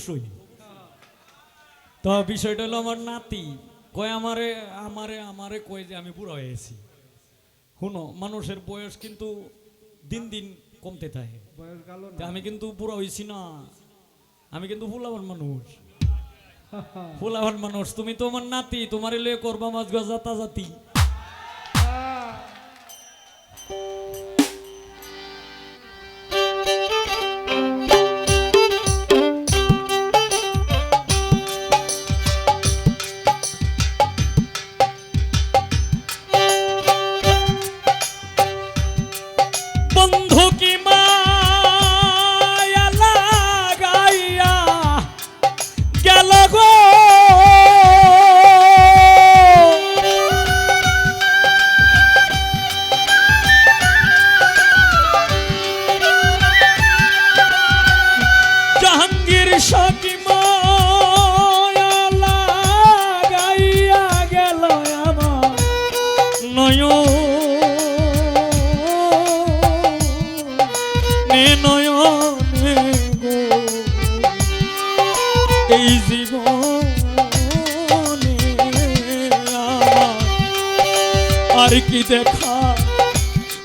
অবশ্যই। তো বিষয়টা হলো আমার নাতি। কয় আমারে আমারে আমারে কয় যে আমি বুড়ো হয়েছি। শুনো মানুষের বয়স কিন্তু দিন দিন কমতে থাকে। আমি কিন্তু বুড়ো হয়েছি না। আমি কিন্তু ফুলাবার মানুষ। ফুলাবার মানুষ। তুমি তো আমার নাতি তোমার এলে করবা মাছ গজা তাজাতি।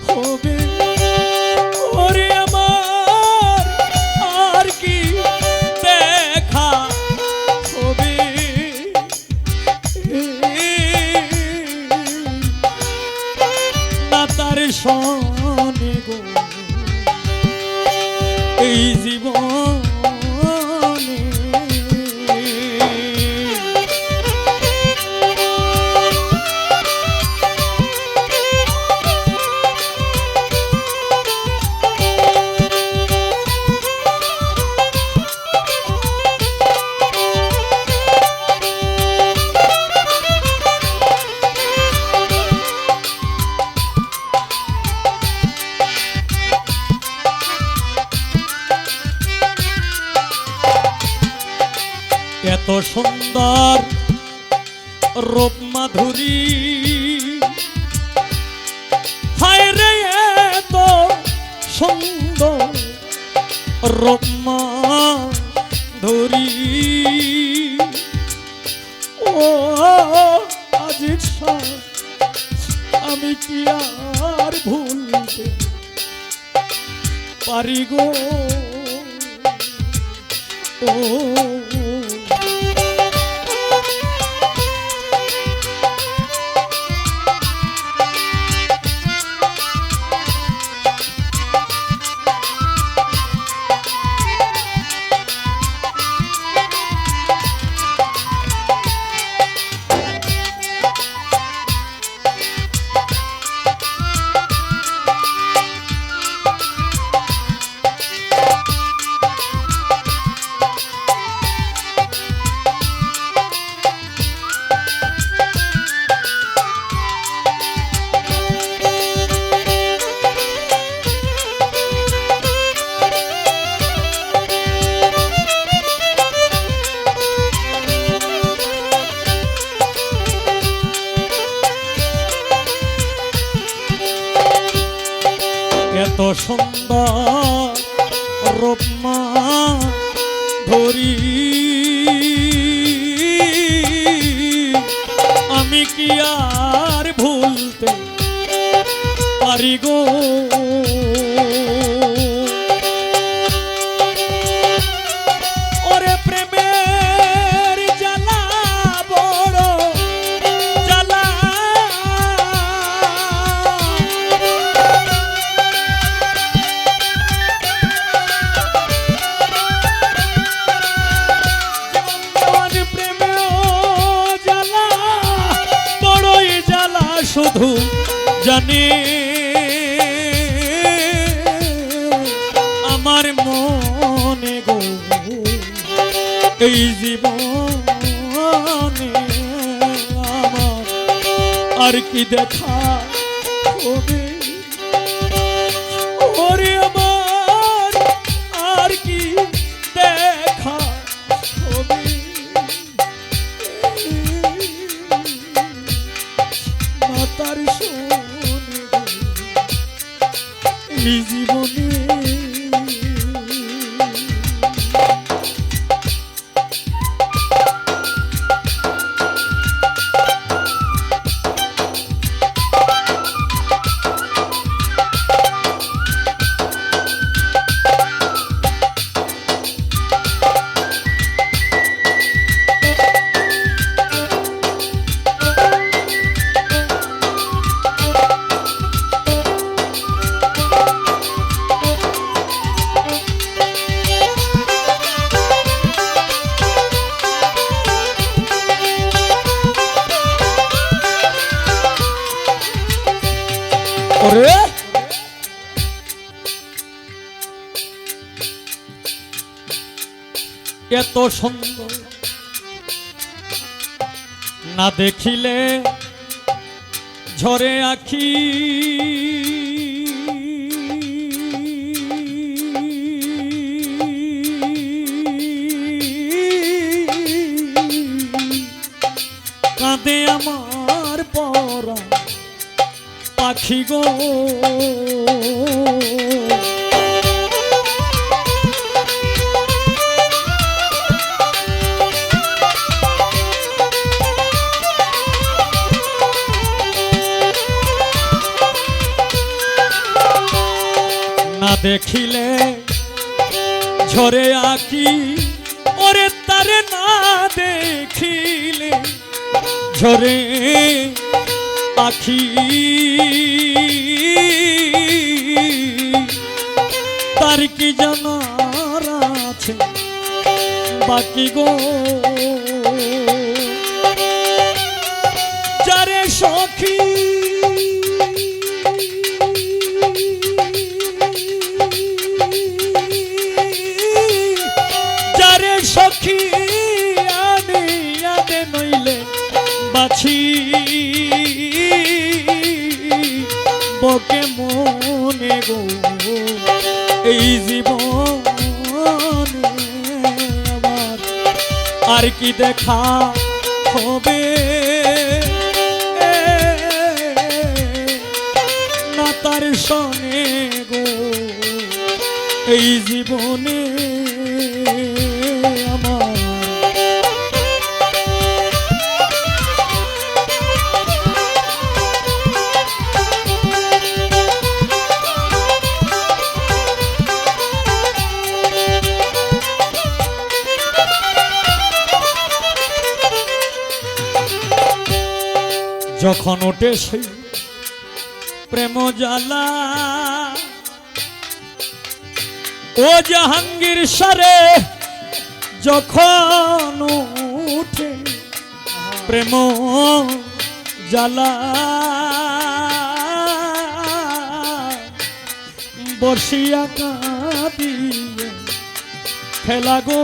হবে রূপ মাধুরী ও আজির আমি কি আর ভুলতে পারি গো? ও সুন্দর রূপমা ধরি। আমি কি আর ভুলতে পারি গো? জানি আমার মনে গো এই জীবনে আর কি দেখা হবে? এত সুন্দর। না দেখিলে ঝরে আখি। পাখি গো না দেখিলে ঝরে আঁকি ওরে তারে না দেখিলে ঝরে আখি তার কি জানার আছে? বাকি গো। যারে সখী। যারে সখী আনে আনে নইলে বাছি। আর কি দেখা হবে? না তার সনে গো এই জীবনে যখন ওঠে সেই প্রেম জ্বালা? ও জাহাঙ্গীর সারে, যখন উঠে প্রেম জ্বালা বসিয়া কাঁদিয়ে খেলা গো।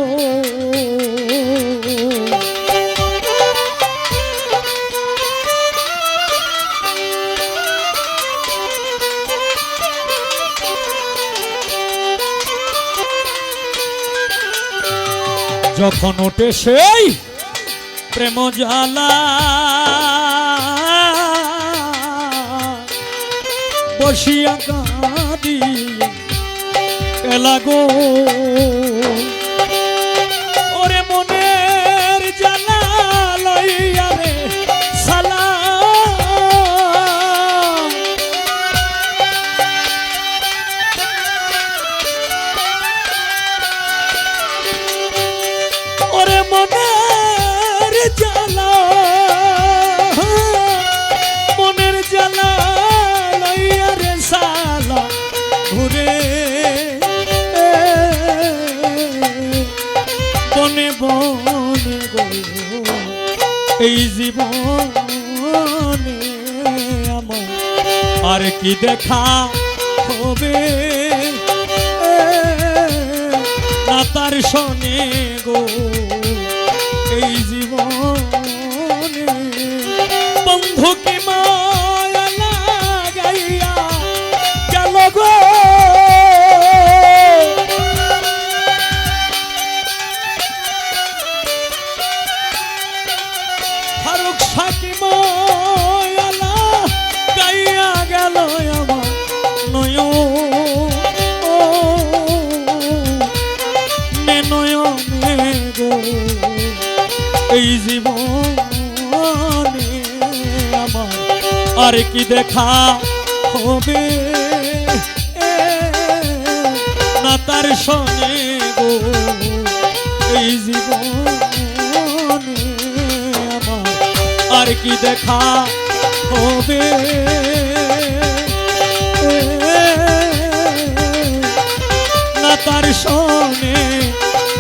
যখন ওঠে সেই প্রেম জ্বালা। বসিয়া কাঁদি এলাগো। জ্বালা। মনের জ্বালা লইয়া রে সালা ঘুরে বনে এই জীবনে আর কি দেখা হবে? না তার শোনে নয়নে গো এই জীবনে আমার আর কি দেখা হবে? না তার সঙ্গে গো, এই জীবনে আমার আর কি দেখা হবে? না তার সনে